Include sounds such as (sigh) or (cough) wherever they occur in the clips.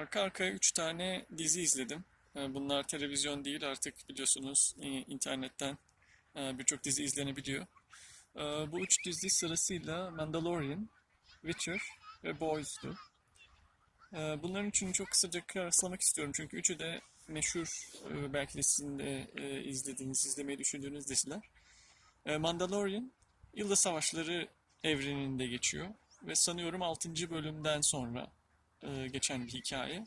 Arka arkaya 3 tane dizi izledim. Ee, Bunlar televizyon değil artık biliyorsunuz e, internetten e, birçok dizi izlenebiliyor. Ee, Bu üç dizi sırasıyla Mandalorian, Witcher ve Boys'tu. Ee, Bunların üçünü çok kısaca kıyaslamak istiyorum çünkü üçü de meşhur, e, belki de sizin de izlediğiniz, izlemeyi düşündüğünüz diziler. Mandalorian, Yıldız Savaşları evreninde geçiyor ve sanıyorum 6. bölümden sonra e, geçen bir hikaye.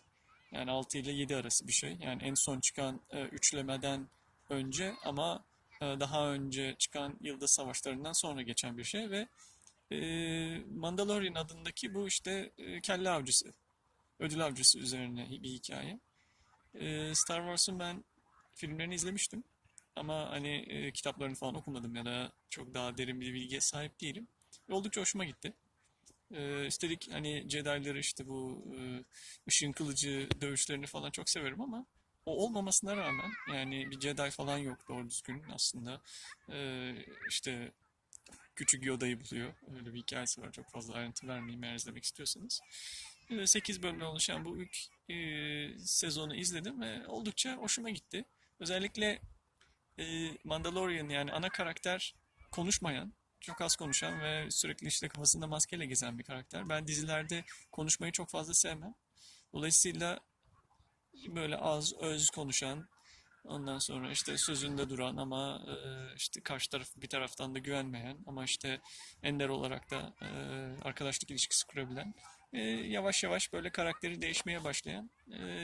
Yani 6 ile 7 arası bir şey. Yani en son çıkan e, üçlemeden önce ama e, daha önce çıkan Yıldız Savaşları'ndan sonra geçen bir şey ve e, Mandalorian adındaki bu işte e, kelle avcısı, ödül avcısı üzerine bir hikaye. E, Star Wars'un ben filmlerini izlemiştim ama hani e, kitaplarını falan okumadım ya da çok daha derin bir bilgiye sahip değilim. Ve oldukça hoşuma gitti. Ee, üstelik hani Jedi'ları işte bu e, ışın kılıcı dövüşlerini falan çok severim ama o olmamasına rağmen yani bir Jedi falan yok doğru düzgün aslında. Ee, işte küçük Yoda'yı buluyor. Öyle bir hikayesi var. Çok fazla ayrıntı vermeyeyim eğer izlemek istiyorsanız. 8 bölümden oluşan bu ilk e, sezonu izledim ve oldukça hoşuma gitti. Özellikle e, Mandalorian yani ana karakter konuşmayan, çok az konuşan ve sürekli işte kafasında maskeyle gezen bir karakter. Ben dizilerde konuşmayı çok fazla sevmem. Dolayısıyla böyle az, öz konuşan, ondan sonra işte sözünde duran ama e, işte karşı taraf bir taraftan da güvenmeyen ama işte ender olarak da e, arkadaşlık ilişkisi kurabilen, e, yavaş yavaş böyle karakteri değişmeye başlayan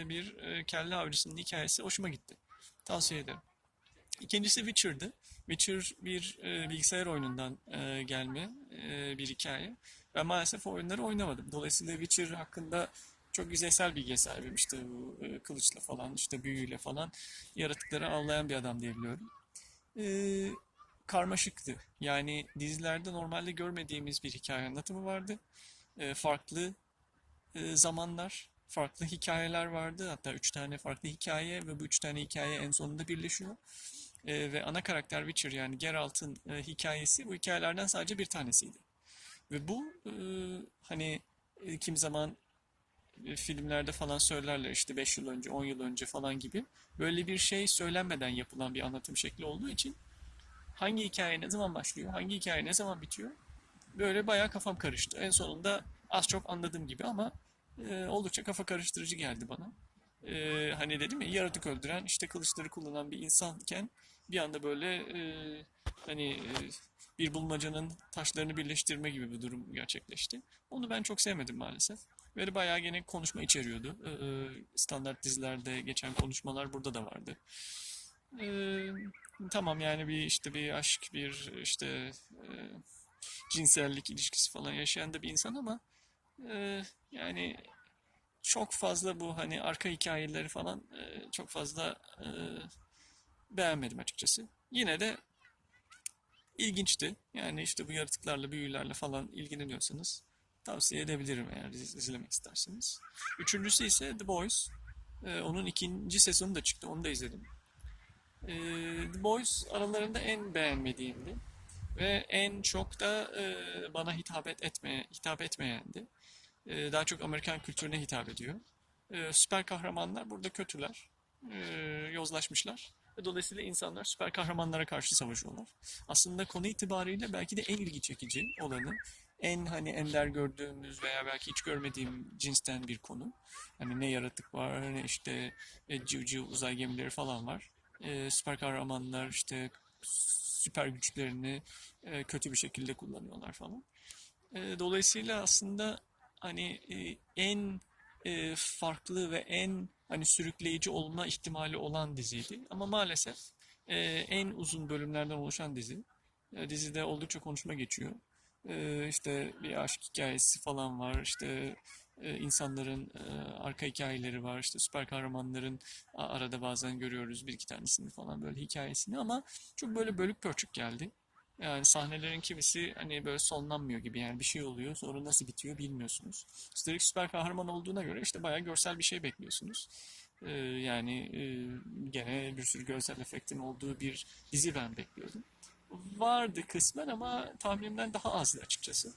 bir kelle avcısının hikayesi hoşuma gitti. Tavsiye ederim. İkincisi Witcher'dı. Witcher bir e, bilgisayar oyunundan e, gelme e, bir hikaye. Ben maalesef o oyunları oynamadım. Dolayısıyla Witcher hakkında çok yüzeysel bilgiye sahibim. İşte bu e, kılıçla falan, işte büyüyle falan yaratıkları avlayan bir adam diyebiliyorum. E, karmaşıktı. Yani dizilerde normalde görmediğimiz bir hikaye anlatımı vardı. E, farklı e, zamanlar, farklı hikayeler vardı. Hatta üç tane farklı hikaye ve bu üç tane hikaye en sonunda birleşiyor. E, ve ana karakter Witcher yani Geralt'ın e, hikayesi bu hikayelerden sadece bir tanesiydi. Ve bu e, hani e, kim zaman e, filmlerde falan söylerler işte 5 yıl önce, 10 yıl önce falan gibi böyle bir şey söylenmeden yapılan bir anlatım şekli olduğu için hangi hikaye ne zaman başlıyor, hangi hikaye ne zaman bitiyor böyle bayağı kafam karıştı. En sonunda az çok anladığım gibi ama e, oldukça kafa karıştırıcı geldi bana. E, hani dedim ya yaratık öldüren işte kılıçları kullanan bir insanken bir anda böyle e, hani e, bir bulmacanın taşlarını birleştirme gibi bir durum gerçekleşti. Onu ben çok sevmedim maalesef. Ve bayağı gene konuşma içeriyordu. E, e, standart dizilerde geçen konuşmalar burada da vardı. E, tamam yani bir işte bir aşk, bir işte e, cinsellik ilişkisi falan yaşayan da bir insan ama e, yani çok fazla bu hani arka hikayeleri falan e, çok fazla e, beğenmedim açıkçası. Yine de ilginçti. Yani işte bu yaratıklarla, büyülerle falan ilgileniyorsanız tavsiye edebilirim eğer iz- izlemek isterseniz. Üçüncüsü ise The Boys. E, onun ikinci sezonu da çıktı. Onu da izledim. The Boys aralarında en beğenmediğimdi. Ve en çok da bana hitap et, etmeye, hitap etmeyendi. E, daha çok Amerikan kültürüne hitap ediyor. E, süper kahramanlar burada kötüler. E, yozlaşmışlar. Dolayısıyla insanlar süper kahramanlara karşı savaşıyorlar. Aslında konu itibariyle belki de en ilgi çekici olanı, en hani ender gördüğümüz veya belki hiç görmediğim cinsten bir konu. Hani ne yaratık var, ne işte e, civciv uzay gemileri falan var. E, süper kahramanlar işte süper güçlerini kötü bir şekilde kullanıyorlar falan. Dolayısıyla aslında hani e, en e, farklı ve en hani sürükleyici olma ihtimali olan diziydi. Ama maalesef e, en uzun bölümlerden oluşan dizi. E, dizide oldukça konuşma geçiyor. E, işte bir aşk hikayesi falan var. İşte insanların arka hikayeleri var. İşte süper kahramanların arada bazen görüyoruz bir iki tanesini falan böyle hikayesini ama çok böyle bölük pörçük geldi. Yani sahnelerin kimisi hani böyle sonlanmıyor gibi yani bir şey oluyor sonra nasıl bitiyor bilmiyorsunuz. Üstelik süper kahraman olduğuna göre işte bayağı görsel bir şey bekliyorsunuz. Ee, yani e, gene bir sürü görsel efektin olduğu bir dizi ben bekliyordum. Vardı kısmen ama tahminimden daha azdı açıkçası.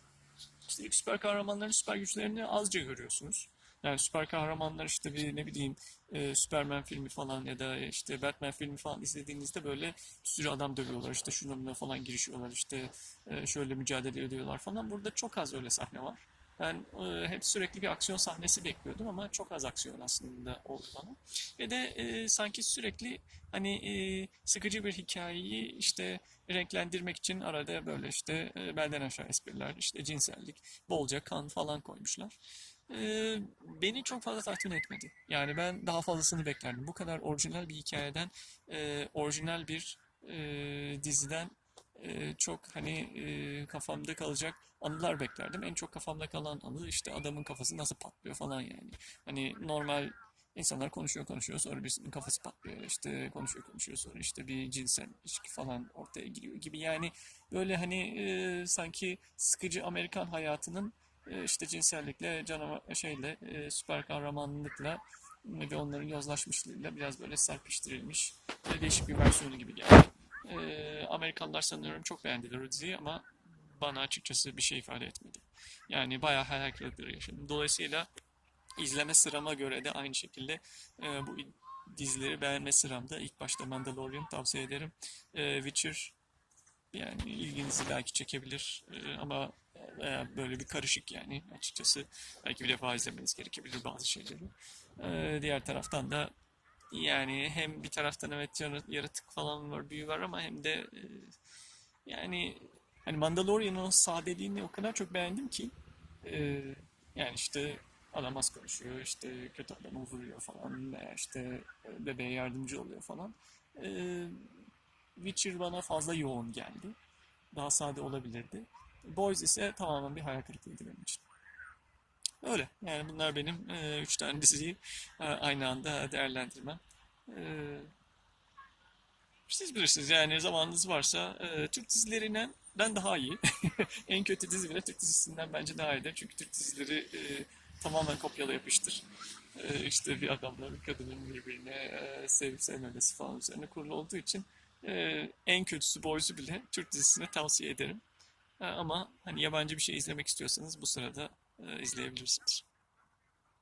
Üstelik süper kahramanların süper güçlerini azca görüyorsunuz. Yani süper kahramanlar işte bir ne bileyim e, Superman filmi falan ya da işte Batman filmi falan izlediğinizde böyle bir sürü adam dövüyorlar işte şununla falan girişiyorlar işte e, şöyle mücadele ediyorlar falan. Burada çok az öyle sahne var. Ben e, hep sürekli bir aksiyon sahnesi bekliyordum ama çok az aksiyon aslında oldu bana. Ve de e, sanki sürekli hani e, sıkıcı bir hikayeyi işte renklendirmek için arada böyle işte e, belden aşağı espriler, işte cinsellik, bolca kan falan koymuşlar. E, beni çok fazla tatmin etmedi. Yani ben daha fazlasını beklerdim. Bu kadar orijinal bir hikayeden, e, orijinal bir e, diziden e, çok hani e, kafamda kalacak anılar beklerdim. En çok kafamda kalan anı işte adamın kafası nasıl patlıyor falan yani. Hani normal insanlar konuşuyor konuşuyor sonra birisinin kafası patlıyor işte konuşuyor konuşuyor sonra işte bir cinsel ilişki falan ortaya giriyor gibi yani böyle hani e, sanki sıkıcı Amerikan hayatının işte cinsellikle canavar şeyle e, süper kahramanlıkla ve onların yozlaşmışlığıyla biraz böyle serpiştirilmiş e, değişik bir versiyonu gibi geldi. E, Amerikanlar sanıyorum çok beğendiler o diziyi ama bana açıkçası bir şey ifade etmedi. Yani bayağı hayal kırıklığı yaşadım. Dolayısıyla izleme sırama göre de aynı şekilde e, bu dizileri beğenme sıramda ilk başta Mandalorian tavsiye ederim. E, Witcher yani ilginizi belki çekebilir e, ama e, böyle bir karışık yani açıkçası belki bir defa izlemeniz gerekebilir bazı şeyleri. E, diğer taraftan da yani hem bir taraftan evet yara- yaratık falan var, büyü var ama hem de e, yani hani Mandalorian'ın o sadeliğini o kadar çok beğendim ki yani işte adam az konuşuyor, işte kötü adamı vuruyor falan işte bebeğe yardımcı oluyor falan. Witcher bana fazla yoğun geldi. Daha sade olabilirdi. Boys ise tamamen bir hayal kırıklığıydı benim için. Öyle. Yani bunlar benim e, üç tane diziyi e, aynı anda değerlendirmem. E, siz bilirsiniz yani zamanınız varsa e, Türk dizilerinden daha iyi. (laughs) En kötü dizi bile Türk dizisinden bence daha iyidir. Çünkü Türk dizileri e, tamamen kopyala yapıştır. E, işte bir adamla bir kadının birbirine e, sevip sevmemesi falan üzerine kurulu olduğu için e, en kötüsü Boys'u bile Türk dizisine tavsiye ederim. E, ama hani yabancı bir şey izlemek istiyorsanız bu sırada e, izleyebilirsiniz.